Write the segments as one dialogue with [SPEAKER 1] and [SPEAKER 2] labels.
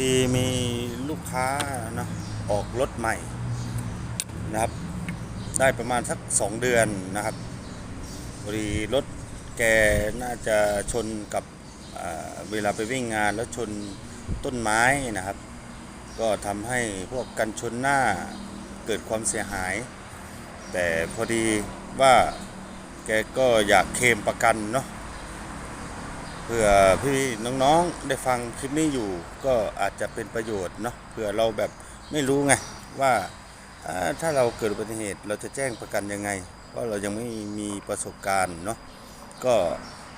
[SPEAKER 1] ดีมีลูกค้านะออกรถใหม่นะครับ ได้ประมาณสักสองเดือนนะครับพอดีรถแกน่าจะชนกับเวลาไปวิ่งงานแล้วชนต้นไม้นะครับ ก็ทำให้พวกกันชนหน้าเกิดความเสียหาย แต่พอดีว่าแกก็อยากเคลมประกันเนาะ เผื่อพี่น้องๆได้ฟังคลิปนี้อยู่ก็อาจจะเป็นประโยชน์เนาะเผื่อเราแบบไม่รู้ไงว่าถ้าเราเกิดอุบัติเหตุเราจะแจ้งประกันยังไงเพราะเรายังไม่มีประสบการณ์เนาะก็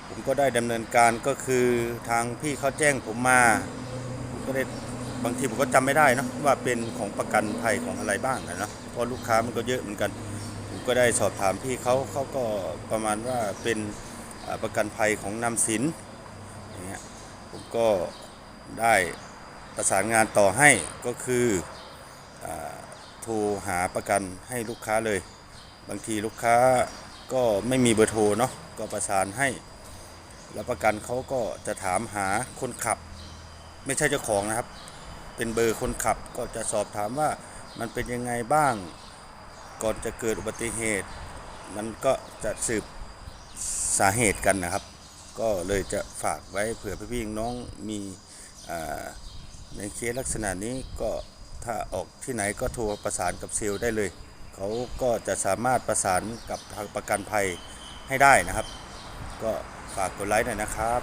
[SPEAKER 1] ผมก็ได้ดำเนินการก็คือทางพี่เขาแจ้งผมมาผมก็ได้บางทีผมก็จำไม่ได้เนาะว่าเป็นของประกันภัยของอะไรบ้างนะเนาะเพราะลูกค้ามันก็เยอะเหมือนกัน ผมก็ได้สอบถามพี่เขาเขาก็ประมาณว่าเป็นประกันภัยของนำสิน อย่างเงี้ยผมก็ได้ประสานงานต่อให้ก็คืออโทรหาประกันให้ลูกค้าเลย บางทีลูกค้าก็ไม่มีเบอร์โทรเนาะก็ประสานให้ แล้วประกันเขาก็จะถามหาคนขับ ไม่ใช่เจ้าของนะครับ เป็นเบอร์คนขับก็จะสอบถามว่ามันเป็นยังไงบ้างก่อนจะเกิดอุบัติเหตุ มันก็จะสืบสาเหตุกันนะครับ ก็เลยจะฝากไว้เผื่อพี่ๆน้องมีในเคสลักษณะนี้ก็ถ้าออกที่ไหนก็โทรประสานกับเซลล์ได้เลย เขาก็จะสามารถประสานกับทางประกันภัยให้ได้นะครับ ก็ฝากกดไลค์หน่อยนะครับ